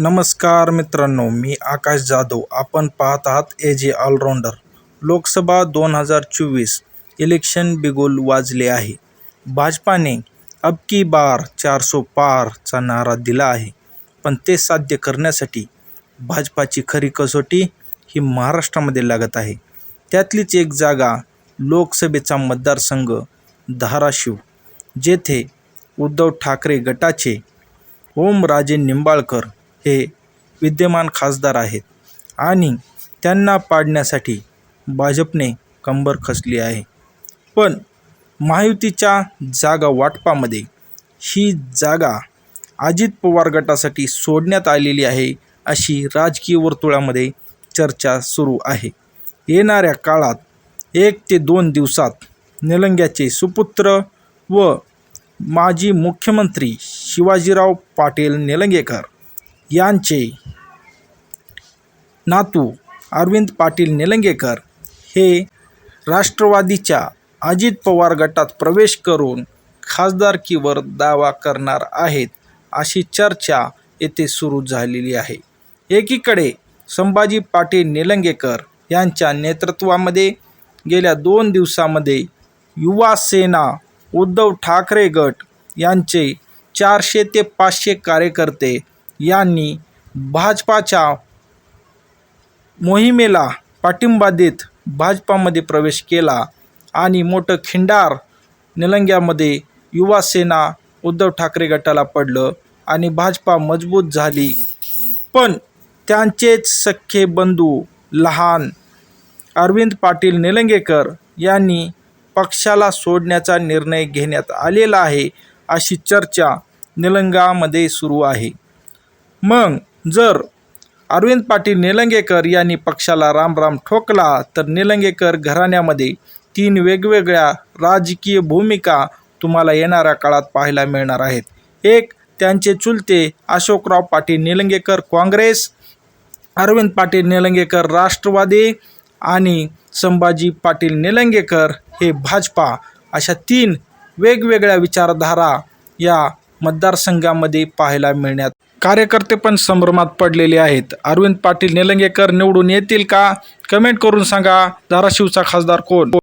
नमस्कार मित्रांनो मी आकाश जाधव. आपण पाहत आहात ए जे ऑलराऊंडर लोकसभा दोन हजार चोवीस इलेक्शन बिगुल वाजले आहे. भाजपाने अब की बार सो पारचा नारा दिला आहे. पण ते साध्य करण्यासाठी भाजपाची खरी कसोटी ही महाराष्ट्रामध्ये लागत आहे. त्यातलीच एक जागा लोकसभेचा मतदारसंघ धाराशिव जेथे उद्धव ठाकरे गटाचे ओमराजे निंबाळकर हे विद्यमान खासदार आहेत आणि त्यांना पाडण्यासाठी भाजपने कंबर कसली आहे. पण महायुतीच्या जागा वाटपामध्ये ही जागा अजित पवार गटासाठी सोडण्यात आलेली आहे अशी राजकीय वर्तुळामध्ये चर्चा सुरू आहे. येणाऱ्या काळात एक ते दोन दिवसात निलंग्याचे सुपुत्र व माजी मुख्यमंत्री शिवाजीराव पाटील निलंगेकर यांचे नातू अरविंद पाटील निलंगेकर हे राष्ट्रवादीच्या अजित पवार गटात प्रवेश करून खासदारकीवर दावा करणार आहेत अशी चर्चा येथे सुरू झालेली आहे. एकीकडे संभाजी पाटील निलंगेकर यांच्या नेतृत्वामध्ये गेल्या दोन दिवसामध्ये युवा सेना उद्धव ठाकरे गट यांचे चारशे ते पाचशे कार्यकर्ते यांनी भाजपाच्या मोहिमेला पाठिंबा देत भाजपामध्ये प्रवेश केला आणि मोठं खिंडार निलंग्यामध्ये युवासेना उद्धव ठाकरे गटाला पडलं आणि भाजपा मजबूत झाली. पण त्यांचेच सख्खे बंधू लहान अरविंद पाटील निलंगेकर यांनी पक्षाला सोडण्याचा निर्णय घेण्यात आलेला आहे अशी चर्चा निलंगामध्ये सुरू आहे. मग जर अरविंद पाटील निलंगेकर यांनी पक्षाला रामराम ठोकला तर निलंगेकर घराण्यामध्ये तीन वेगवेगळ्या राजकीय भूमिका तुम्हाला येणाऱ्या काळात पाहायला मिळणार आहेत. एक त्यांचे चुलते अशोकराव पाटील निलंगेकर काँग्रेस अरविंद पाटील निलंगेकर राष्ट्रवादी आणि संभाजी पाटील निलंगेकर हे भाजपा. अशा तीन वेगवेगळ्या विचारधारा या मतदारसंघामध्ये पाहायला मिळण्यात कार्यकर्ते पण संभ्रमात पडलेले आहेत. अरविंद पाटील निलंगेकर निवडून येतील का? कमेंट करून सांगा. धाराशिवचा खासदार कोण?